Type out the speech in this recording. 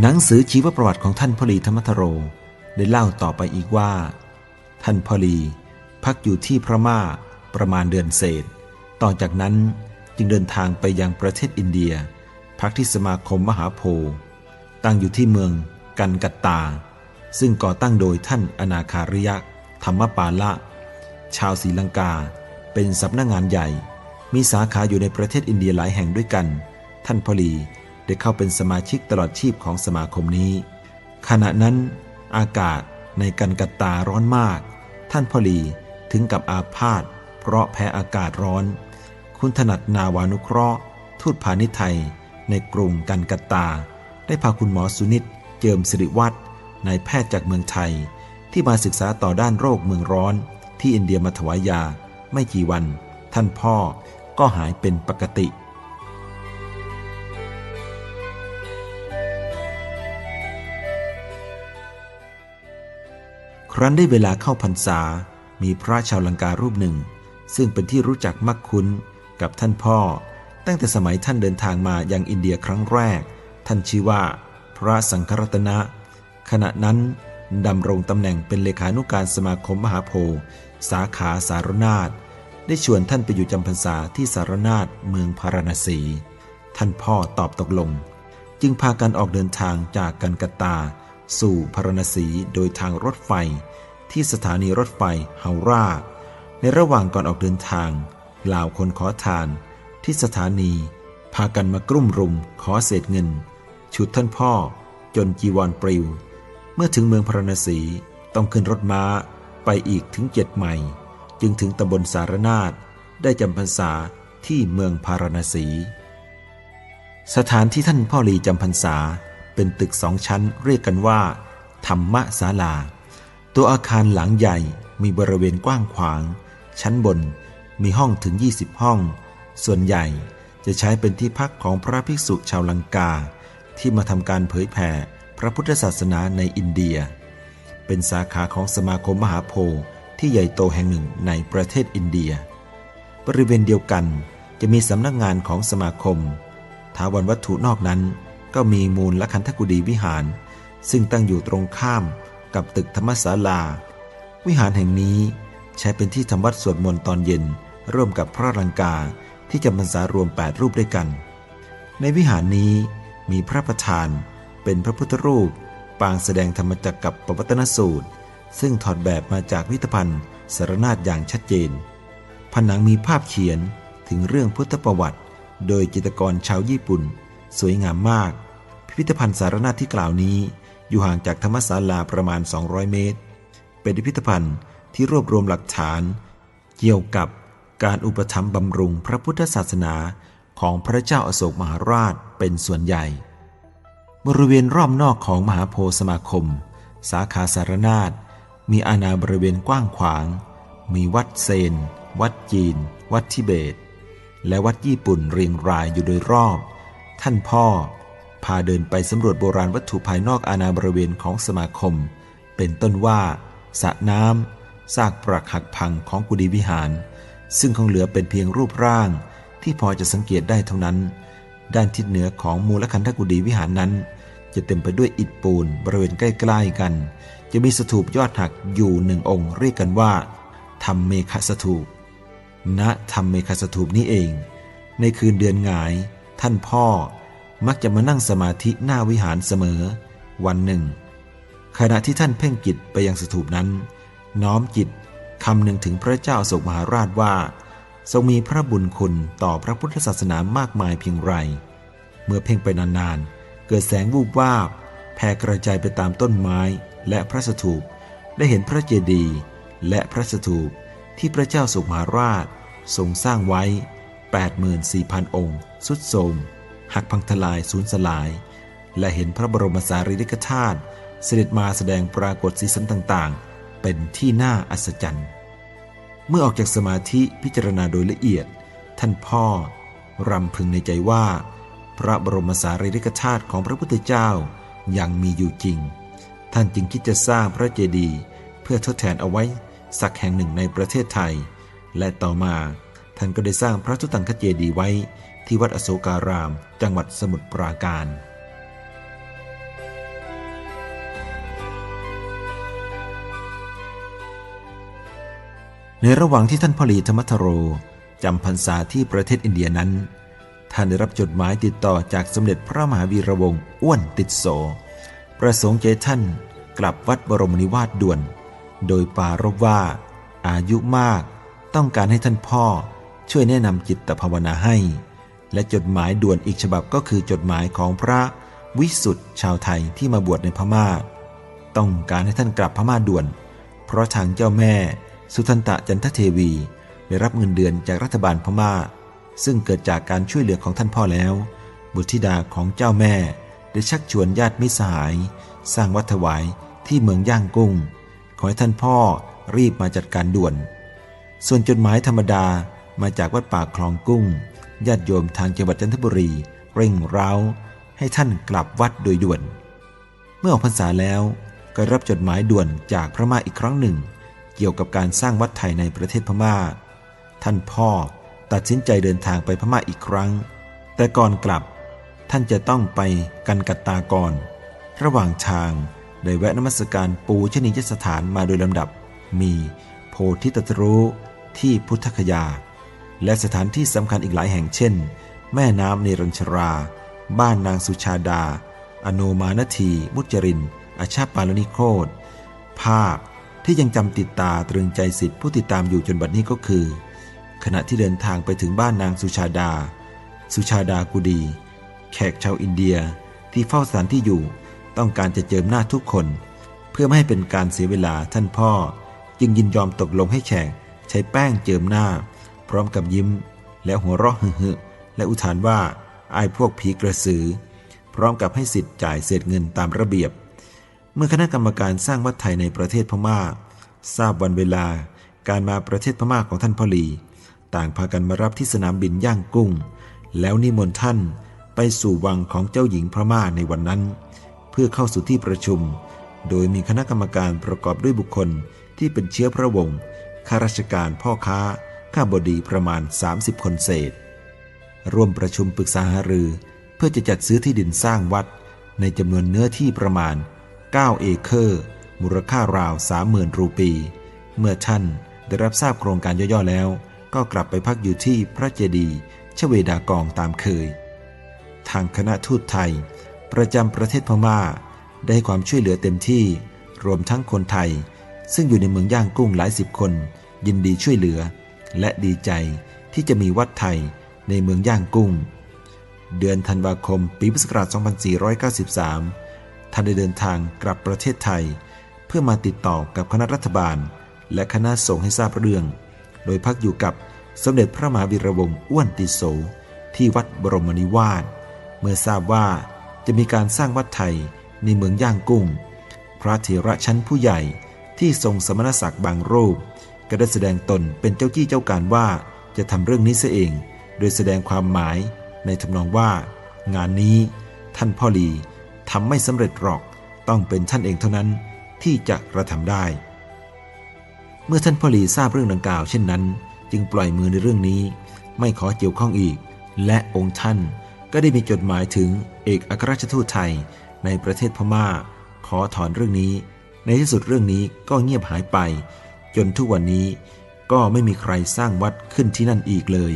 หนังสือชีวประวัติของท่านพลีธรรมทโร ได้เล่าต่อไปอีกว่า ท่านพลีพักอยู่ที่พระม่าประมาณเดือนเศษ ต่อจากนั้นจึงเดินทางไปยังประเทศอินเดีย พักที่สมาคมมหาโพธิ์ตั้งอยู่ที่เมืองกันกัตตา ซึ่งก่อตั้งโดยท่านอนาคาริยะ ธรรมปาละ ชาวศรีลังกา เป็นสำนักงงานใหญ่ มีสาขาอยู่ในประเทศอินเดียหลายแห่งด้วยกัน ท่านพลี ได้เข้าเป็นสมาชิกตลอดชีพของสมาคมนี้ ขณะนั้น อากาศในกันกัตตาร้อนมาก ท่านพลีถึงกับอาพาธเพราะแพ้อากาศร้อน คุณถนัดนาวานุเคราะห์ ทูตพาณิชย์ไทย ในกรุงกันกัตตา ได้พาคุณหมอสุนิตเจิมสิริวัฒน์นายแพทย์จากเมืองไทย ที่มาศึกษาต่อด้านโรคเมืองร้อน ที่อินเดียมาถวายยา ไม่กี่วัน ท่านพ่อก็หายเป็นปกติ ครั้นได้เวลาเข้าพรรษา มีพระชาวลังการูปหนึ่ง ซึ่งเป็นที่รู้จักมักคุ้นกับท่านพ่อ ตั้งแต่สมัยท่านเดินทางมายังอินเดียครั้งแรก ท่านชื่อว่า พระสังฆรัตนะ ขณะนั้นดำรงตำแหน่งเป็นเลขานุการสมาคมมหาโพธิ์สาขาสารนาฏได้ชวนท่านไปอยู่จำพรรษาที่สารนาฏเมืองพาราณสี ท่านพ่อตอบตกลง จึงพากันออกเดินทางจากกันกตา สู่พารณสีโดยทางรถไฟ ที่สถานีรถไฟเฮาราในระหว่างก่อนออกเดินทางเหล่าคนขอทาน ที่สถานี พากันมากรุ่มรุมขอเศษเงินชุดท่านพ่อ จนจีวรปลิว เมื่อถึงเมืองพารณสีต้องขึ้นรถม้าไปอีกถึงเจ็ดไมล์จึงถึงตำบลสารนาฏได้จำพรรษาที่เมืองพารณสี สถานที่ท่านพ่อลีจำพรรษา เป็นตึกสองชั้นเรียกกันว่า ธรรมศาลา ตัวอาคารหลังใหญ่มีบริเวณกว้างขวาง ชั้นบนมีห้องถึง 20 ห้อง ส่วนใหญ่จะใช้เป็นที่พักของพระภิกษุชาวลังกา ที่มาทำการเผยแผ่พระพุทธศาสนาในอินเดีย เป็นสาขาของสมาคมมหาโพธิ์ที่ใหญ่โตแห่งหนึ่งในประเทศอินเดีย บริเวณเดียวกันจะมีสำนักงานของสมาคม ถาวรวัตถุนอกนั้น ก็มีมูลและคันธกุฎีวิหาร ซึ่งตั้งอยู่ตรงข้ามกับตึกธรรมศาลา วิหารแห่งนี้ใช้เป็นที่ทำวัดสวดมนต์ตอนเย็น ร่วมกับพระลังกาที่จำพรรษารวม 8 รูปด้วยกัน ในวิหารนี้มีพระประธานเป็นพระพุทธรูป ปางแสดงธรรมจักรกับปวัตนสูตร ซึ่งถอดแบบมาจากวิทภัณฑ์สารนาฏอย่างชัดเจน ผนังมีภาพเขียนถึงเรื่องพุทธประวัติ โดยจิตรกรชาวญี่ปุ่น สวยงามมาก พิพิธภัณฑ์สารนาที่กล่าวนี้ อยู่ห่างจากธรรมศาลาประมาณ 200 เมตร เป็นพิพิธภัณฑ์ที่รวบรวมหลักฐาน เกี่ยวกับการอุปถัมภ์บำรุงพระพุทธศาสนาของพระเจ้าอโศกมหาราชเป็นส่วนใหญ่ บริเวณรอบนอกของมหาโพธิสมาคม สาขาสารนาฏมีอาณาบริเวณกว้างขวาง มีวัดเซน วัดจีน วัดทิเบต และวัดญี่ปุ่นเรียงรายอยู่โดยรอบ ท่านพ่อ พาเดินไปสำรวจโบราณวัตถุภายนอกอาณาบริเวณของสมาคม เป็นต้นว่าสระน้ำซากปรักหักพังของกุฏิวิหาร ซึ่งคงเหลือเป็นเพียงรูปร่าง ที่พอจะสังเกตได้เท่านั้น ด้านทิศเหนือของมูลคันธกุฎีวิหารนั้น จะเต็มไปด้วยอิฐปูนบริเวณใกล้ๆกัน จะมีสถูปยอดหักอยู่หนึ่งองค์ เรียกกันว่าธรรมเมฆสถูปณธรรมเมฆสถูปนี้เอง ในคืนเดือนหงาย ท่านพ่อมักจะมานั่งสมาธิหน้าวิหารเสมอ วันหนึ่ง ขณะที่ท่านเพ่งจิตไปยังสถูปนั้น น้อมจิตคำหนึ่งถึงพระเจ้าโศกมหาราชว่า ทรงมีพระบุญคุณต่อพระพุทธศาสนามากมายเพียงไร เมื่อเพ่งไปนานๆ เกิดแสงวูบวาบแผ่กระจายไปตามต้นไม้และพระสถูปได้เห็นพระเจดีย์และพระสถูปที่พระเจ้าสุมาราชทรงสร้างไว้ 84,000 องค์ สุดโทมหักพังทลายสูญสลาย และเห็นพระบรมสารีริกธาตุเสด็จมาแสดงปรากฏสีสันต่างๆ เป็นที่น่าอัศจรรย์ เมื่อออกจากสมาธิพิจารณาโดยละเอียด ท่านพ่อ รำพึงในใจว่า พระบรมสารีริกธาตุของพระพุทธเจ้ายังมีอยู่จริง ท่านจึงคิดจะสร้างพระเจดีย์เพื่อทดแทนเอาไว้สักแห่งหนึ่งในประเทศไทย และต่อมา ท่านก็ได้สร้างพระสุตังคเจดีไว้ที่วัดอโศการาม จังหวัดสมุทรปราการ ในระหว่างที่ท่านพลีธรรมทโรจำพรรษาที่ประเทศอินเดียนั้น ท่านได้รับจดหมายติดต่อจากสมเด็จพระมหาวีระวงศ์อ้วนติดโส ประสงค์ใจท่านกลับวัดบรมนิวาสด่วน โดยปารบว่าอายุมากต้องการให้ท่านพ่อ ช่วยแนะนำจิตภาวนาให้ และจดหมายด่วนอีกฉบับก็คือจดหมายของพระวิสุทธ์ชาวไทยที่มาบวชในพม่า ต้องการให้ท่านกลับพม่าด่วน เพราะทางเจ้าแม่ สุทันตะจันทเทวี ได้รับเงินเดือนจากรัฐบาลพม่า ซึ่งเกิดจากการช่วยเหลือของท่านพ่อแล้ว บุตรธิดาของเจ้าแม่ ได้ชักชวนญาติมิสหาย สร้างวัดถวายที่เมืองย่างกุ้ง ขอให้ท่านพ่อรีบมาจัดการด่วน ส่วนจดหมายธรรมดา มาจากวัดป่าคลองกุ้งญาติโยมทางจังหวัดจันทบุรี เร่งเร้าให้ท่านกลับวัดโดยด่วน เมื่อออกพรรษาแล้วก็รับจดหมายด่วนจากพระม่าอีกครั้งหนึ่ง เกี่ยวกับการสร้างวัดไทยในประเทศพม่า ท่านพ่อตัดสินใจเดินทางไปพม่าอีกครั้ง แต่ก่อนกลับ ท่านจะต้องไปกันกัตตาก่อน ระหว่างทางได้แวะนมัสการปูชนียสถานมาโดยลำดับ มีโพธิตตรรู้ที่พุทธคยา และสถานที่สำคัญอีกหลายแห่งเช่น แม่น้ำเนรัญชรา บ้านนางสุชาดา อโนมานที มุจริน อาชาปาลนิโคตภาพที่ยังจำติดตาตรึงใจสิทธิผู้ติดตามอยู่จนบัดนี้ก็คือ ขณะที่เดินทางไปถึงบ้านนางสุชาดา สุชาดากุดี แขกชาวอินเดียที่เฝ้าสถานที่อยู่ต้องการจะเจิมหน้าทุกคน เพื่อไม่ให้เป็นการเสียเวลาท่านพ่อ จึงยินยอมตกลงให้แขกใช้แป้งเจิมหน้า ร้อมกับยิ้ม และหัวเราะฮึ่และอุทานว่าไอ้พวกผีกระสือ พร้อมกับให้สิทธิ์จ่ายเศษเงินตามระเบียบ เมื่อคณะกรรมการสร้างวัดไทยในประเทศพม่า ทราบวันเวลาการมาประเทศพม่าของท่านพ่อหลี ต่างพากันมารับที่สนามบินย่างกุ้ง แล้วนิมนต์ท่านไปสู่วังของเจ้าหญิงพม่าในวันนั้น เพื่อเข้าสู่ที่ประชุม โดยมีคณะกรรมการประกอบด้วยบุคคลที่เป็นเชื้อพระวงศ์ข้าราชการพ่อค้า ข้าบดีประมาณ 30 คนเศษ ร่วมประชุมปรึกษาหารือ เพื่อจะจัดซื้อที่ดินสร้างวัด ในจำนวนเนื้อที่ประมาณ 9 เอเคอร์ มูลค่าราว 30,000 รูปี เมื่อท่านได้รับทราบโครงการย่อๆแล้ว ก็กลับไปพักอยู่ที่พระเจดีย์ชเวดากองตามเคย ทางคณะทูตไทย ประจำประเทศพม่า ได้ความช่วยเหลือเต็มที่รวมทั้งคนไทย ซึ่งอยู่ในเมืองย่างกุ้งหลายสิบคน ยินดีช่วยเหลือ และดีใจที่จะมีวัดไทยในเมืองย่างกุ้ง เดือนธันวาคมปีพุทธศักราช 2493 ท่านได้เดินทางกลับประเทศไทย เพื่อมาติดต่อกับคณะรัฐบาล และคณะสงฆ์ให้ทราบเรื่อง โดยพักอยู่กับสมเด็จพระมหาวีระวงศ์อ้วนติโสที่วัดบรมนิวาส เมื่อทราบว่าจะมีการสร้างวัดไทยในเมืองย่างกุ้ง พระเถระชั้นผู้ใหญ่ที่ทรงสมณศักดิ์บางรูป ก็ได้แสดงตนเป็นเจ้าจี้เจ้าการว่าจะทำเรื่องนี้เสียเอง โดยแสดงความหมายในทำนองว่า งานนี้ท่านพ่อลีทำไม่สำเร็จหรอก ต้องเป็นท่านเองเท่านั้นที่จะกระทำได้ เมื่อท่านพ่อลีทราบเรื่องดังกล่าว เช่นนั้น จึงปล่อยมือในเรื่องนี้ ไม่ขอเกี่ยวข้องอีก และองค์ท่านก็ได้มีจดหมายถึงเอกอัครราชทูตไทยในประเทศพม่า ขอถอนเรื่องนี้ ในที่สุดเรื่องนี้ก็เงียบหายไป จนทุกวันนี้ก็ไม่มีใครสร้างวัดขึ้นที่นั่นอีกเลย